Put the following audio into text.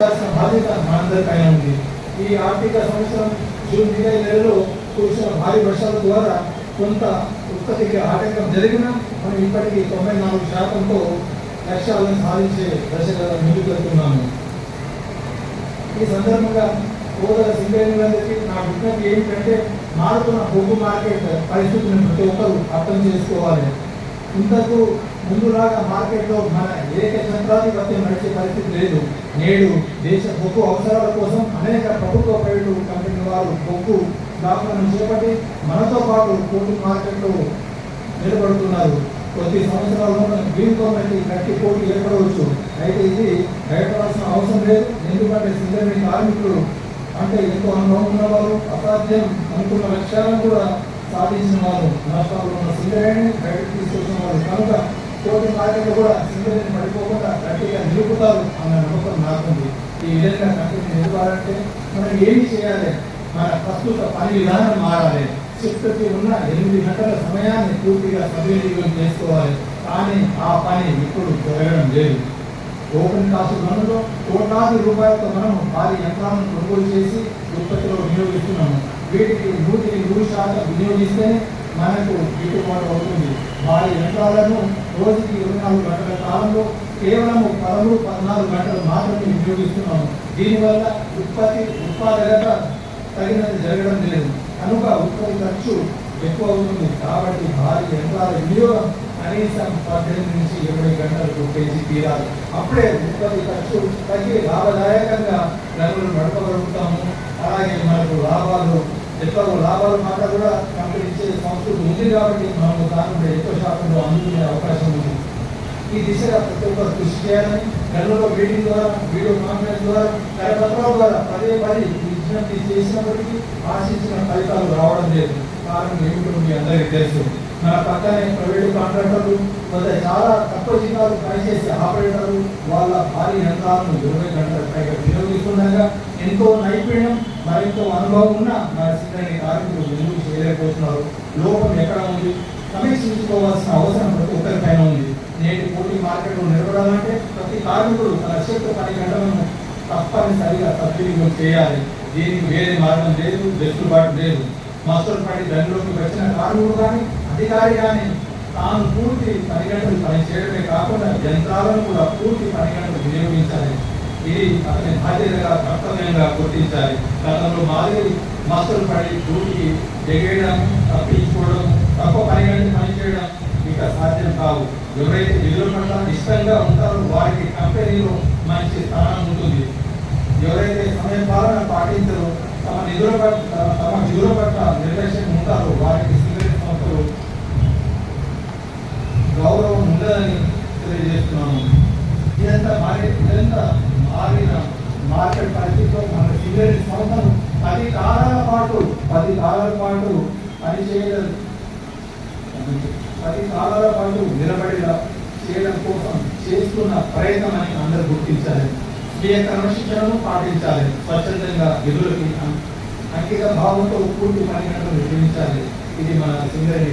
చేయాల్సిన బాధ్యత మనందరిపైన ఉంది ఈ ఆర్థిక సంవత్సరం జూన్ జూలై నెలలో కురిసిన భారీ వర్షాల ద్వారా కొంత ఉత్పత్తికి ఆటంకం జరిగినా మనం ఇప్పటికీ తొంభై నాలుగు శాతంతో లక్ష్యాలను సాధించే దశగా ముందుకు వెళ్తున్నాము. ఈ సందర్భంగా సోదర సింగరేణులందరికీ నా విజ్ఞప్తి ఏంటంటే మారుతున్న బొగ్గు మార్కెట్ పరిస్థితులను ప్రతి ఒక్కరూ అర్థం చేసుకోవాలి. ఇంతకు ముందులాగా మార్కెట్లో మన ఏక చంద్రాధిపత్యం నడిచే పరిస్థితి లేదు. నేడు దేశ బొగ్గు అవసరాల కోసం అనేక ప్రభుత్వ ప్రైవేటు కంపెనీల వారు బొగ్గు దాఖలను చేపట్టి మనతో పాటు కోటి మార్కెట్లో నిలబడుతున్నారు. కొద్ది సంవత్సరాల్లో గ్రీన్ కమ్యూనిటీ గట్టి పోటీ ఏర్పడవచ్చు. అయితే ఇది భయపడాల్సిన అవసరం లేదు. ఎందుకంటే సింగరేణి కార్మికులు అంటే ఎంతో అనుభవం ఉన్నవారు అసాధ్యం అనుకున్న లక్ష్యాలను కూడా సాధించిన వారు రాష్ట్రాల్లో ఉన్న సింగరేణి బయటకు తీసుకొచ్చిన వారు కనుక పోటీ నాయకులు కూడా సింగరేణి పడిపోకుండా గట్టిగా నిలుపుతారు అన్న నమ్మకం నాకుంది. ఈ విధంగా కంపెనీ నిలవాలంటే మనం ఏమి చేయాలి? మన ప్రస్తుత పని విధానం మారాలి. శిక్షకి ఉన్న ఎనిమిది గంటల సమయాన్ని పూర్తిగా సద్వినియోగం చేసుకోవాలి. కానీ ఆ పని ఇప్పుడు జరగడం లేదు. ఓపెన్ కాస్ట్ గనులో కోట్లాది రూపాయలతో మనం భారీ యంత్రాలను కొనుగోలు చేసి ఉత్పత్తిలో వినియోగిస్తున్నాము. వీటికి నూటికి నూరు శాతం వినియోగిస్తేనే మనకు గిట్టుబాటు అవుతుంది. భారీ యంత్రాలను రోజుకి ఇరవై నాలుగు గంటల కాలంలో కేవలం పదమూడు పద్నాలుగు గంటలు మాత్రమే వినియోగిస్తున్నాము. దీనివల్ల ఉత్పత్తి ఉత్పాదకత తగినది జరగడం లేదు. కనుక ఉత్పత్తి ఖర్చు ఎక్కువ అవుతుంది. కాబట్టి భారీ యంత్రాల వినియోగం కనీసం పద్దెనిమిది నుంచి ఇరవై గంటలకు పెంచి తీరాలి. అప్పుడే ఉత్పత్తి ఖర్చు తగ్గి లాభదాయకంగా గనులు నడపగలుగుతాము. అలాగే మనకు లాభాలు ఎక్కువ లాభాలు మాట కూడా కంపెనీ ఇచ్చే సంస్కృతి ఉంది కాబట్టి మనము దాని ఎక్కువ శాతంలో అందుకునే అవకాశం ఉంది. ఈ దిశగా ప్రతి ఒక్కరు కృషి చేయాలని గనులలో మీటింగ్ ద్వారా వీడియో కాన్ఫరెన్స్ ద్వారా కరపత్రాల ద్వారా పదే పది విజ్ఞప్తి చేసినప్పటికీ ఆశించిన ఫలితాలు రావడం లేదు. కారణం ఏమిటో మీ అందరికీ తెలుసు. మన పక్కనే ప్రైవేటు కాంట్రాక్టర్లు కొంత చాలా తక్కువ జీతాలు పనిచేసే ఆపరేటర్లు వాళ్ళ భారీ యంత్రాలను ఇరవై గంటల పైగా వినియోగిస్తుండగా ఎంతో నైపుణ్యం మరెంతో అనుభవం ఉన్న మన సింగని కార్మికులు ఎందుకు చేయలేకపోతున్నారు? లోపం ఎక్కడ ఉంది? సమీక్షించుకోవాల్సిన అవసరం ప్రతి ఒక్కరిపైన ఉంది. నేటి పోటీ మార్కెట్లో నిలబడాలంటే ప్రతి కార్మికుడు తన శక్తి పని గంటలను తప్పనిసరిగా సద్వినియోగం చేయాలి. దీనికి వేరే మార్గం లేదు వెసులుబాటు లేదు. మాస్టర్ పడి గనిలోకి వచ్చిన కార్మికుడు కానీ అధికారి కానీ తాను పూర్తి పని గంటలు పని చేయడమే కాకుండా యంత్రాలను కూడా పూర్తి పని గంటలు వినియోగించాలి. ఇది అతని బాధ్యతగా కర్తవ్యంగా గుర్తించాలి. గతంలో మాదిరి మాస్టర్ పడి భూమికి ఎగేయడం తప్పించుకోవడం తక్కువ పని గంటలు పని చేయడం ఇక సాధ్యం కావు. ఎవరైతే విధుల పట్ల ఇష్టంగా ఉంటారో వారికి కంపెనీలో మంచి స్థానం ఉంటుంది. ఎవరైతే సమయ పాలన పాటించరో తమ నిధుల పట్ల తమ విధుల పట్ల నిర్లక్ష్యం ఉంటారో వారికి సిగరెట్ సంస్థలు గౌరవం ఉండదని మార్కెట్ పరిస్థితిలో సింగరేజ్ సిగరెట్ పది కాలాల పాటు పది కాలాల పాటు పనిచేయడం పది కాలాల పాటు నిలబడిలా చేయడం కోసం చేస్తున్న ప్రయత్నం అని అందరూ గుర్తించాలి. స్వీయ క్రమశిక్షణను పాటించాలి. స్వచ్ఛందంగా విధులకి అంకిత భావంతో పూర్తి పని గంటలు నిర్వహించాలి ఇది మన సింగరేజ్